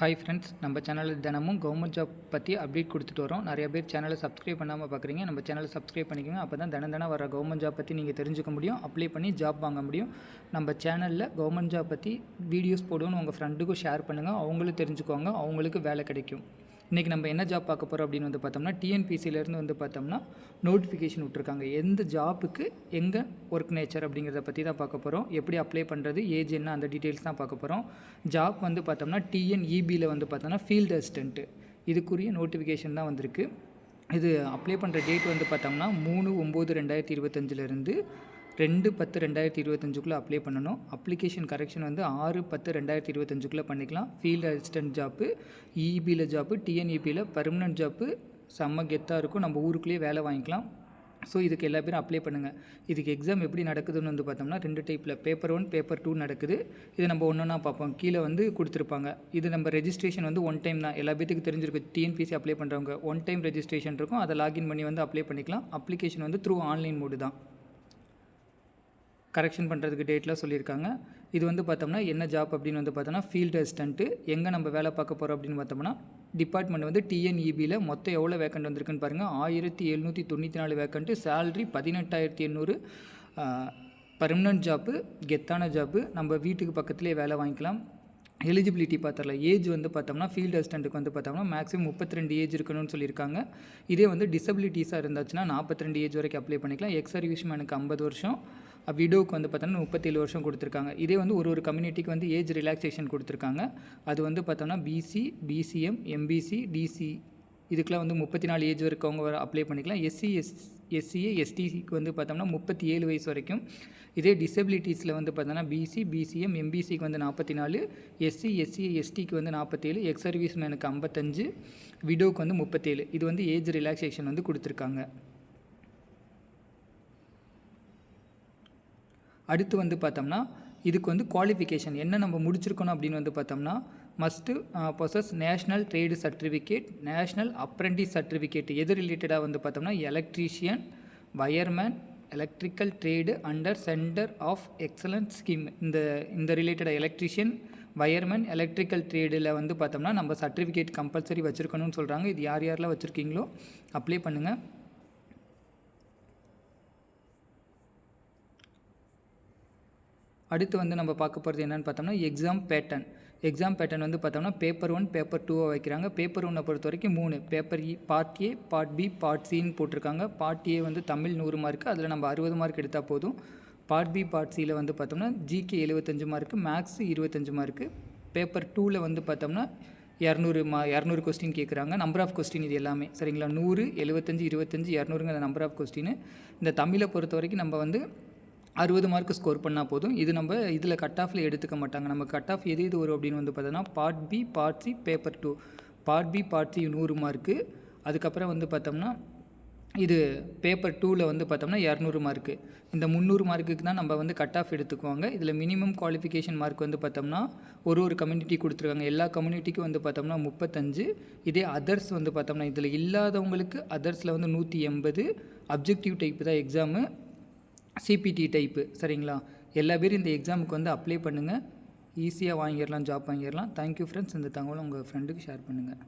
Hi friends நம்ம சேனலில் தினமும் கவர்மெண்ட் ஜாப் பற்றி அப்டேட் கொடுத்துட்டு வரோம். நிறைய பேர் சேனலை சப்ஸ்கிரைப் பண்ணாமல் பார்க்குறீங்க நம்ம சேனலை சப்ஸ்கிரைப் பண்ணிக்கோங்க. அப்போ தான் தினம் தினம் வர கவர்மெண்ட் ஜாப் பற்றி நீங்கள் தெரிஞ்சுக்க முடியும். அப்ளை பண்ணி ஜாப் வாங்க முடியும். நம்ம சேனலில் கவர்மெண்ட் ஜாப் பற்றி வீடியோஸ் போடுவோன்னு உங்கள் ஃப்ரெண்டுக்கும் ஷேர் பண்ணுங்கள் அவங்களும் தெரிஞ்சுக்கோங்க அவங்களுக்கு வேலை கிடைக்கும். இன்றைக்கி நம்ம என்ன ஜாப் பார்க்க போகிறோம் அப்படின்னு வந்து பார்த்தோம்னா டிஎன்பிசியிலேருந்து வந்து பார்த்தோம்னா நோட்டிஃபிகேஷன் விட்ருக்காங்க எந்த ஜாப்புக்கு எங்கே ஒர்க் நேச்சர் அப்படிங்கிறத பற்றி தான் பார்க்க போகிறோம் எப்படி அப்ளை பண்ணுறது ஏஜ் என்ன அந்த டீட்டெயில்ஸ் தான் பார்க்க போகிறோம் ஜாப் வந்து பார்த்தோம்னா டிஎன்இபியில் வந்து பார்த்தோம்னா ஃபீல்டு அசிஸ்டண்ட்டு இதுக்குரிய நோட்டிஃபிகேஷன் தான் வந்திருக்கு. இது அப்ளை பண்ணுற டேட் வந்து பார்த்தோம்னா மூணு ஒம்பது ரெண்டாயிரத்தி இருபத்தஞ்சிலேருந்து ரெண்டு பத்து ரெண்டாயிரத்தி இருபத்தஞ்சுக்குள்ளே அப்ளை பண்ணணும். அப்ளிகேஷன் கரெக்ஷன் வந்து ஆறு பத்து ரெண்டாயிரத்தி இருபத்தஞ்சுக்குள்ளே பண்ணிக்கலாம். ஃபீல்டு அசிஸ்டன்ட் ஜாப்பு இபியில் ஜாப்பு டிஎன்இபியில் பர்மனன்ட் ஜாப்பு செம்ம கெத்தாக இருக்கும். நம்ம ஊருக்குள்ளேயே வேலை வாங்கிக்கலாம். ஸோ இதுக்கு எல்லா பேரும் அப்ளை பண்ணுங்கள் இதுக்கு எக்ஸாம் எப்படி நடக்குதுன்னு வந்து பார்த்தோம்னா ரெண்டு டைப்பில் பேப்பர் ஒன் பேப்பர் டூ நடக்குது. இது நம்ம ஒன்று ஒன்றா பார்ப்போம். கீழே வந்து கொடுத்துருப்பாங்க. இது நம்ம ரெஜிஸ்ட்ரேஷன் வந்து ஒன் டைம் தான். எல்லா பேத்துக்கு தெரிஞ்சிருக்கு டிஎன்பிசி அப்ளை பண்ணுறவங்க ஒன் டைம் ரெஜிஸ்ட்ரேஷன் இருக்கும். அதை லாகின் பண்ணி வந்து அப்ளை பண்ணிக்கலாம். அப்ளிகேஷன் வந்து த்ரூ ஆன்லைன் மோடு தான். கரெக்ஷன் பண்ணுறதுக்கு டேட்லாம் சொல்லியிருக்காங்க. இது வந்து பார்த்தோம்னா என்ன ஜாப் அப்படின்னு வந்து பார்த்தோம்னா ஃபீல்டு அசிஸ்டண்ட்டு எங்கே நம்ம வேலை பார்க்க போகிறோம் அப்படின்னு பார்த்தோம்னா டிபார்ட்மெண்ட் வந்து டிஎன்இபியில் மொத்தம் எவ்வளோ வேக்கண்ட் வந்திருக்குன்னு பாருங்கள் ஆயிரத்தி எழுநூற்றி தொண்ணூற்றி நாலு வேக்கண்ட்டு சேல்ரி பதினெட்டாயிரத்தி எண்ணூறு பர்மனன்ட் ஜாப்பு கெத்தான ஜாப்பு நம்ம வீட்டுக்கு பக்கத்துலேயே வேலை வாங்கிக்கலாம். எலிஜிபிலிட்டி பார்த்துடலாம். ஏஜ் வந்து பார்த்தோம்னா ஃபீல்டு அசிஸ்டண்ட்டுக்கு வந்து பார்த்தோம்னா மேக்ஸிமம் முப்பத்தி ரெண்டு ஏஜ் இருக்கணும்னு சொல்லியிருக்காங்க. இதே வந்து டிசபிலிட்டிஸாக இருந்துச்சுன்னா நாற்பத்தி ரெண்டு ஏஜ் வரைக்கும் அப்ளை பண்ணிக்கலாம். எக்ஸ் சர்வீஸ்மேனுக்கு ஐம்பது வருஷம். விடோவுக்கு வந்து பார்த்தோம்னா முப்பத்தேழு வருஷம் கொடுத்துருக்காங்க. இதே வந்து ஒரு ஒரு கம்யூனிட்டிக்கு வந்து ஏஜ் ரிலாக்ஸேஷன் கொடுத்துருக்காங்க. அது வந்து பார்த்தோம்னா பிசி பிசிஎம் எம்பிசி டிசி இதுக்கெலாம் வந்து முப்பத்தி நாலு ஏஜ் வரைக்கும் அவங்க அப்ளை பண்ணிக்கலாம் எஸ்சி எஸ் எஸ்சிஏ எஸ்டிசிக்கு வந்து பார்த்தோம்னா முப்பத்தி ஏழு வயசு வரைக்கும். இதே டிசபிலிட்டிஸில் வந்து பார்த்தோன்னா பிசி பிசிஎம் எம்பிசிக்கு வந்து நாற்பத்தி நாலு எஸ்சி எஸ்சி எஸ்டிக்கு வந்து நாற்பத்தேழு எக்ஸ் சர்வீஸ் மேனுக்கு ஐம்பத்தஞ்சு விடோவுக்கு வந்து முப்பத்தேழு. இது வந்து ஏஜ் ரிலாக்ஸேஷன் வந்து கொடுத்துருக்காங்க. அடுத்து வந்து பார்த்தோம்னா இதுக்கு வந்து குவாலிஃபிகேஷன் என்ன நம்ம முடிச்சிருக்கணும் அப்படின்னு வந்து பார்த்தோம்னா must possess national trade certificate national apprentice certificate எது ரிலேட்டடாக வந்து பார்த்தோம்னா electrician wireman electrical trade under centre of excellence scheme இந்த இந்த ரிலேட்டடாக எலக்ட்ரிஷியன் வயர்மேன் எலக்ட்ரிக்கல் ட்ரேடில் வந்து பார்த்தோம்னா நம்ம சர்டிஃபிகேட் கம்பல்சரி வச்சுருக்கணும்னு சொல்கிறாங்க இது யார் யாரெலாம் வச்சுருக்கீங்களோ அப்ளை பண்ணுங்கள் அடுத்து வந்து நம்ம பார்க்க போகிறது என்னென்னு பார்த்தோம்னா எக்ஸாம் பேட்டர்ன் எக்ஸாம் பேட்டர்ன் வந்து பார்த்தோம்னா பேப்பர் ஒன் பேப்பர் டூவை வைக்கிறாங்க. பேப்பர் ஒன்னை பொறுத்த வரைக்கும் மூணு. Paper E part A part B part சின்னு போட்டிருக்காங்க. பார்ட் ஏ வந்து தமிழ் நூறு மார்க்கு அதில் நம்ம அறுபது மார்க் எடுத்தால் போதும். பார்ட் பி பார்ட் சியில் வந்து பார்த்தோம்னா ஜிகே எழுபத்தஞ்சு மார்க்கு மேக்ஸ் இருபத்தஞ்சு மார்க்கு பேப்பர் டூவில் வந்து பார்த்தோம்னா இரநூறு மா இரநூறு கொஸ்டின் கேட்குறாங்க நம்பர் ஆஃப் கொஸ்டின் இது எல்லாமே. சரிங்களா? நூறு எழுபத்தஞ்சு இருபத்தஞ்சு இரநூறுங்கிற நம்பர் ஆஃப் கொஸ்டின் இந்த தமிழை பொறுத்த வரைக்கும் நம்ம வந்து அறுபது மார்க் ஸ்கோர் பண்ணால் போதும். இது நம்ம இதில் கட் ஆஃபில் எடுத்துக்க மாட்டாங்க. நம்ம கட் ஆஃப் எது எது வரும் அப்படின்னு வந்து பார்த்தோன்னா part B part C paper two part B part C நூறு மார்க்கு அதுக்கப்புறம் வந்து பார்த்தோம்னா இது பேப்பர் டூவில் வந்து பார்த்தோம்னா இரநூறு மார்க்கு இந்த முந்நூறு மார்க்குக்கு தான் நம்ம வந்து கட் ஆஃப் எடுத்துக்குவாங்க. இதில் மினிமம் குவாலிஃபிகேஷன் மார்க் வந்து பார்த்தோம்னா ஒரு ஒரு கம்யூனிட்டி கொடுத்துருக்காங்க. எல்லா கம்யூனிட்டிக்கும் வந்து பார்த்தோம்னா முப்பத்தஞ்சு. இதே அதர்ஸ் வந்து பார்த்தோம்னா இதில் இல்லாதவங்களுக்கு அதர்ஸில் வந்து நூற்றி எண்பது. அப்ஜெக்டிவ் டைப் தான் எக்ஸாமு சிபிடி டைப்பு சரிங்களா? எல்லா பேரும் இந்த எக்ஸாமுக்கு வந்து அப்ளை பண்ணுங்கள் ஈஸியாக வாங்கிடலாம் ஜாப் வாங்கிடலாம். தேங்க்யூ ஃப்ரெண்ட்ஸ் இந்த தகவலை உங்கள் ஃப்ரெண்டுக்கு ஷேர் பண்ணுங்கள்